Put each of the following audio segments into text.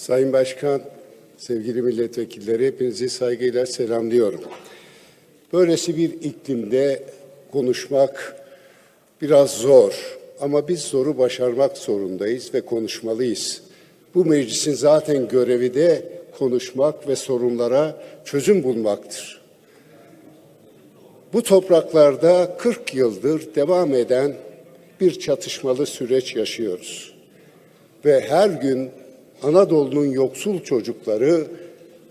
Sayın Başkan, sevgili milletvekilleri hepinizi saygıyla selamlıyorum. Böylesi bir iklimde konuşmak biraz zor ama biz zoru başarmak zorundayız ve konuşmalıyız. Bu meclisin zaten görevi de konuşmak ve sorunlara çözüm bulmaktır. Bu topraklarda 40 yıldır devam eden bir çatışmalı süreç yaşıyoruz. Ve her gün Anadolu'nun yoksul çocukları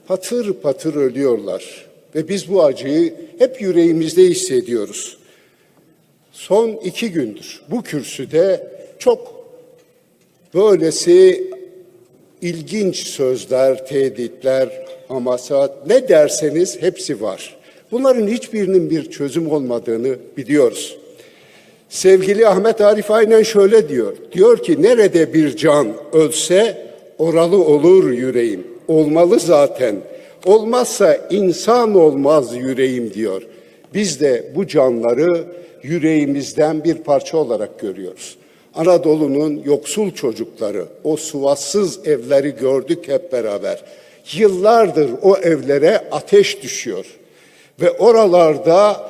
patır patır ölüyorlar. Ve biz bu acıyı hep yüreğimizde hissediyoruz. Son iki gündür bu kürsüde çok böylesi ilginç sözler, tehditler, hamasat ne derseniz hepsi var. Bunların hiçbirinin bir çözüm olmadığını biliyoruz. Sevgili Ahmet Arif aynen şöyle diyor. Diyor ki nerede bir can ölse oralı olur yüreğim. Olmalı zaten. Olmazsa insan olmaz yüreğim diyor. Biz de bu canları yüreğimizden bir parça olarak görüyoruz. Anadolu'nun yoksul çocukları, o suvatsız evleri gördük hep beraber. Yıllardır o evlere ateş düşüyor. Ve oralarda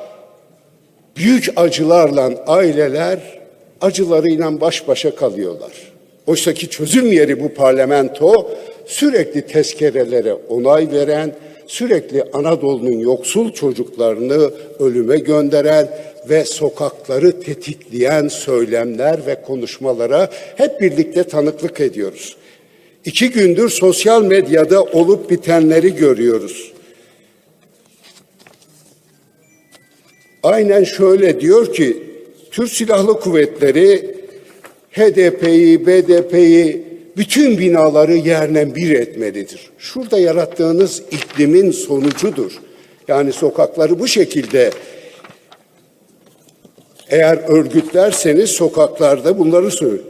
büyük acılarla aileler acılarıyla baş başa kalıyorlar. Oysa çözüm yeri bu parlamento sürekli tezkerelere onay veren, sürekli Anadolu'nun yoksul çocuklarını ölüme gönderen ve sokakları tetikleyen söylemler ve konuşmalara hep birlikte tanıklık ediyoruz. İki gündür sosyal medyada olup bitenleri görüyoruz. Aynen şöyle diyor ki Türk Silahlı Kuvvetleri HDP'yi, BDP'yi bütün binaları yerle bir etmelidir. Şurada yarattığınız iklimin sonucudur. Yani sokakları bu şekilde eğer örgütlerseniz sokaklarda bunları söylüyor.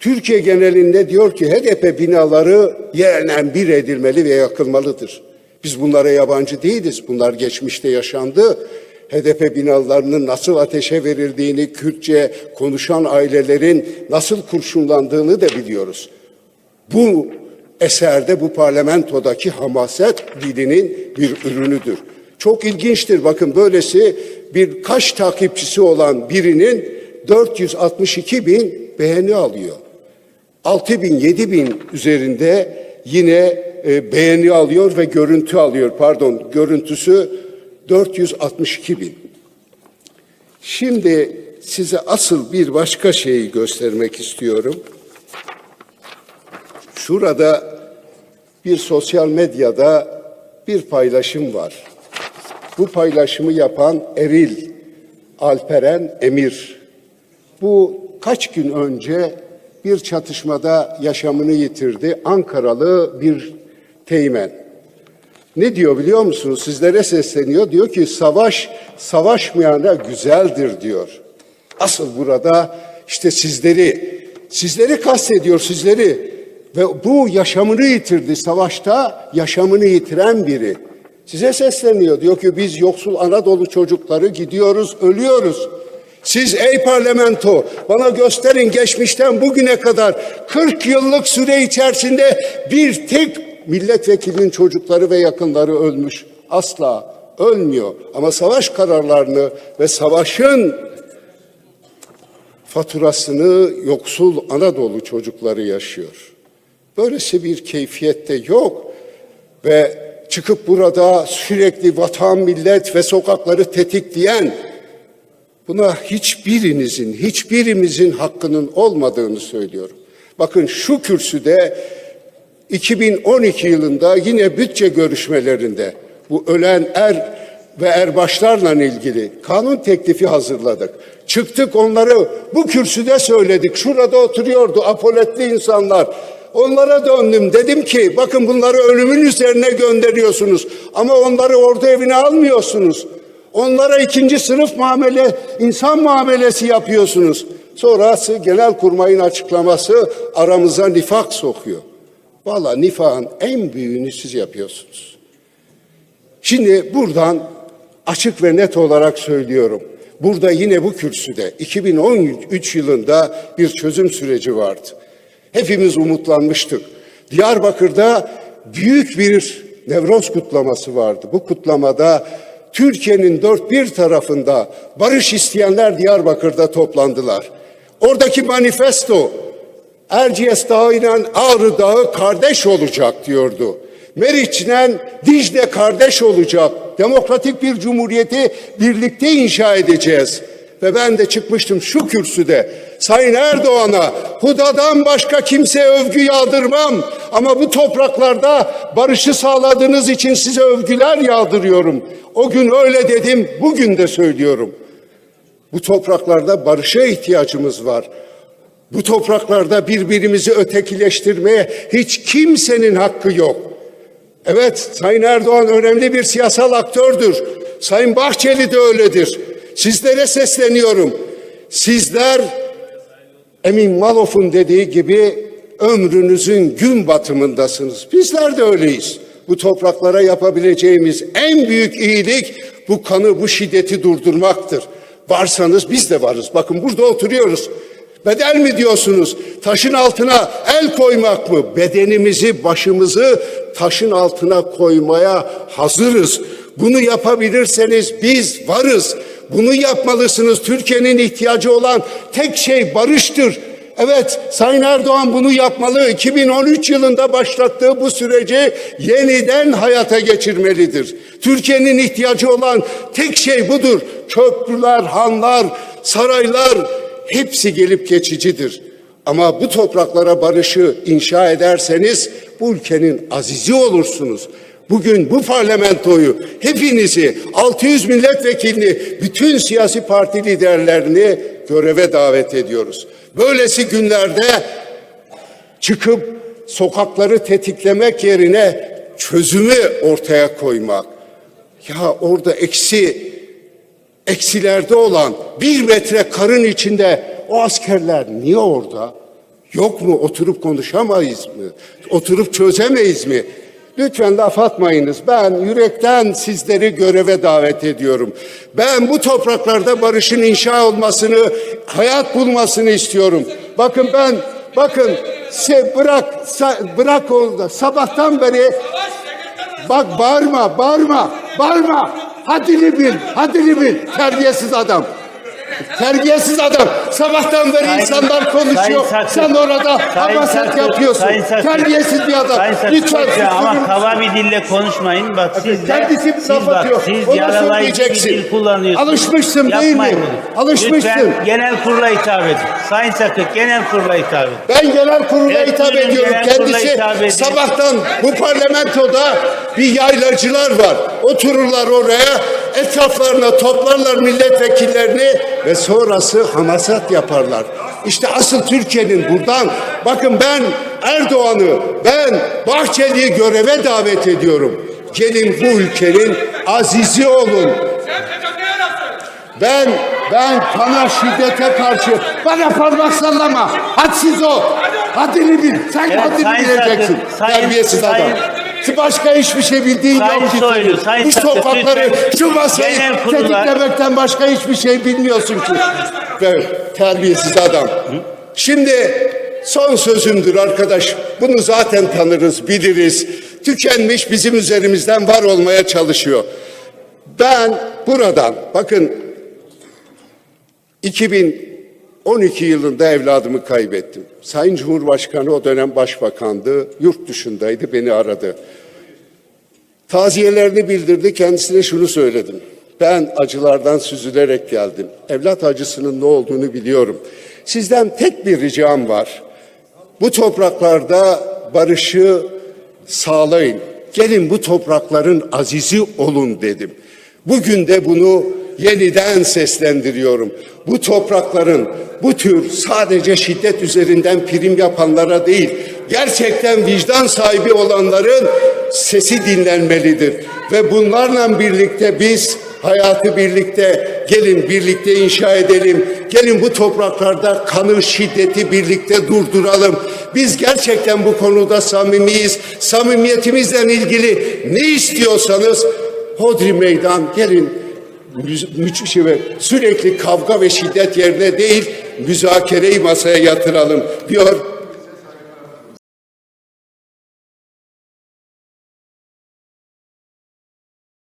Türkiye genelinde diyor ki HDP binaları yerle bir edilmeli ve yakılmalıdır. Biz bunlara yabancı değiliz. Bunlar geçmişte yaşandı. HDP binalarının nasıl ateşe verildiğini, Kürtçe konuşan ailelerin nasıl kurşunlandığını da biliyoruz. Bu eserde bu parlamentodaki hamaset dilinin bir ürünüdür. Çok ilginçtir bakın böylesi birkaç takipçisi olan birinin 462 bin beğeni alıyor. 6 bin, 7 bin üzerinde yine e, beğeni alıyor ve görüntü alıyor. Pardon, görüntüsü 462 bin. Şimdi size asıl bir başka şeyi göstermek istiyorum. Şurada bir sosyal medyada bir paylaşım var. Bu paylaşımı yapan Eril Alperen Emir. Bu kaç gün önce bir çatışmada yaşamını yitirdi. Ankaralı bir teğmen. Ne diyor biliyor musunuz? Sizlere sesleniyor. Diyor ki savaş savaşmayana güzeldir diyor. Asıl burada işte sizleri, sizleri kastediyor sizleri. Ve bu yaşamını yitirdi savaşta yaşamını yitiren biri. Size sesleniyor. Diyor ki biz yoksul Anadolu çocukları gidiyoruz, ölüyoruz. Siz ey parlamento bana gösterin geçmişten bugüne kadar 40 yıllık süre içerisinde bir tek milletvekilinin çocukları ve yakınları ölmüş. Asla ölmüyor. Ama savaş kararlarını ve savaşın faturasını yoksul Anadolu çocukları yaşıyor. Böylesi bir keyfiyette yok ve çıkıp burada sürekli vatan, millet ve sokakları tetikleyen buna hiçbirinizin, hiçbirimizin hakkının olmadığını söylüyorum. Bakın şu kürsüde 2012 yılında yine bütçe görüşmelerinde bu ölen er ve erbaşlarla ilgili kanun teklifi hazırladık. Çıktık onları bu kürsüde söyledik. Şurada oturuyordu apoletli insanlar. Onlara döndüm. Dedim ki bakın bunları ölümün üzerine gönderiyorsunuz. Ama onları orada evine almıyorsunuz. Onlara ikinci sınıf muamele, insan muamelesi yapıyorsunuz. Sonrası genel kurmayın açıklaması aramıza nifak sokuyor. Valla nifakın en büyüğünü siz yapıyorsunuz. Şimdi buradan açık ve net olarak söylüyorum. Burada yine bu kürsüde 2013 yılında bir çözüm süreci vardı. Hepimiz umutlanmıştık. Diyarbakır'da büyük bir Nevroz kutlaması vardı. Bu kutlamada Türkiye'nin dört bir tarafında barış isteyenler Diyarbakır'da toplandılar. Oradaki manifesto Erciyes Dağı ile Ağrı Dağı kardeş olacak diyordu. Meriç'le Dicle kardeş olacak. Demokratik bir cumhuriyeti birlikte inşa edeceğiz. Ve ben de çıkmıştım şu kürsüde. Sayın Erdoğan'a Huda'dan başka kimseye övgü yağdırmam. Ama bu topraklarda barışı sağladığınız için size övgüler yağdırıyorum. O gün öyle dedim, bugün de söylüyorum. Bu topraklarda barışa ihtiyacımız var. Bu topraklarda birbirimizi ötekileştirmeye hiç kimsenin hakkı yok. Evet, Sayın Erdoğan önemli bir siyasal aktördür. Sayın Bahçeli de öyledir. Sizlere sesleniyorum. Sizler Emin Malof'un dediği gibi ömrünüzün gün batımındasınız. Bizler de öyleyiz. Bu topraklara yapabileceğimiz en büyük iyilik bu kanı, bu şiddeti durdurmaktır. Varsanız biz de varız. Bakın burada oturuyoruz. Bedel mi diyorsunuz? Taşın altına el koymak mı? Bedenimizi, başımızı taşın altına koymaya hazırız. Bunu yapabilirseniz biz varız. Bunu yapmalısınız. Türkiye'nin ihtiyacı olan tek şey barıştır. Evet, Sayın Erdoğan bunu yapmalı. 2013 yılında başlattığı bu süreci yeniden hayata geçirmelidir. Türkiye'nin ihtiyacı olan tek şey budur. Köprüler, hanlar, saraylar hepsi gelip geçicidir. Ama bu topraklara barışı inşa ederseniz bu ülkenin azizi olursunuz. Bugün bu parlamentoyu hepinizi 600 milletvekilini bütün siyasi parti liderlerini göreve davet ediyoruz. Böylesi günlerde çıkıp sokakları tetiklemek yerine çözümü ortaya koymak. Ya orada eksi eksilerde olan bir metre karın içinde o askerler niye orada? Yok mu oturup konuşamayız mı? Oturup çözemeyiz mi? Lütfen laf atmayınız. Ben yürekten sizleri göreve davet ediyorum. Ben bu topraklarda barışın inşa olmasını, hayat bulmasını istiyorum. Bakın ben, bakın se, bırak, bırak orada. Sabahtan beri Bak bağırma, bağırma, bağırma. Haddini bil, haddini bil. Terbiyesiz adam. Terbiyesiz adam. Sabahtan beri insanlar konuşuyor. Sen orada hamaset yapıyorsun. Terbiyesiz bir adam. Lütfen Saksı, ama kaba bir dille konuşmayın. Bak siz de, Kendisi siz laf bak, atıyor. siz Ona söyleyeceksin. dil kullanıyorsunuz. Alışmışsın değil mi? Alışmışsın. Lütfen genel kurula hitap edin. Sayın Sakık genel kurula hitap edin. Ben genel kurula Evet, hitap ediyorum. Kendisi hitap sabahtan bu parlamentoda bir yaylacılar var. Otururlar oraya, etraflarına toplarlar milletvekillerini ve sonrası hamasat yaparlar. İşte asıl Türkiye'nin buradan, bakın ben Erdoğan'ı, ben Bahçeli'yi göreve davet ediyorum. Gelin bu ülkenin azizi olun. Ben ben kana şiddete karşı bana parmak sallama. Hadsiz o. Haddini bil. Sen Evet, haddini bileceksin. Terbiyesiz adam. Başka hiçbir şey bildiğin Sayın yok. Soylu. Sayın Bu sokakları, lütfen şu masayı genel kurullar- tetiklemekten başka hiçbir şey bilmiyorsun ki. Ve terbiyesiz adam. Şimdi son sözümdür arkadaş. Bunu zaten tanırız, biliriz. Tükenmiş bizim üzerimizden var olmaya çalışıyor. Ben buradan bakın 2012 yılında evladımı kaybettim. Sayın Cumhurbaşkanı o dönem başbakandı, yurt dışındaydı, beni aradı. Taziyelerini bildirdi, kendisine şunu söyledim. Ben acılardan süzülerek geldim. Evlat acısının ne olduğunu biliyorum. Sizden tek bir ricam var. Bu topraklarda barışı sağlayın. Gelin bu toprakların azizi olun dedim. Bugün de bunu yeniden seslendiriyorum. Bu toprakların bu tür sadece şiddet üzerinden prim yapanlara değil, gerçekten vicdan sahibi olanların sesi dinlenmelidir. Ve bunlarla birlikte biz hayatı birlikte gelin birlikte inşa edelim. Gelin bu topraklarda kanı şiddeti birlikte durduralım. Biz gerçekten bu konuda samimiyiz. Samimiyetimizle ilgili ne istiyorsanız Hodri meydan gelin ve sürekli kavga ve şiddet yerine değil müzakereyi masaya yatıralım diyor.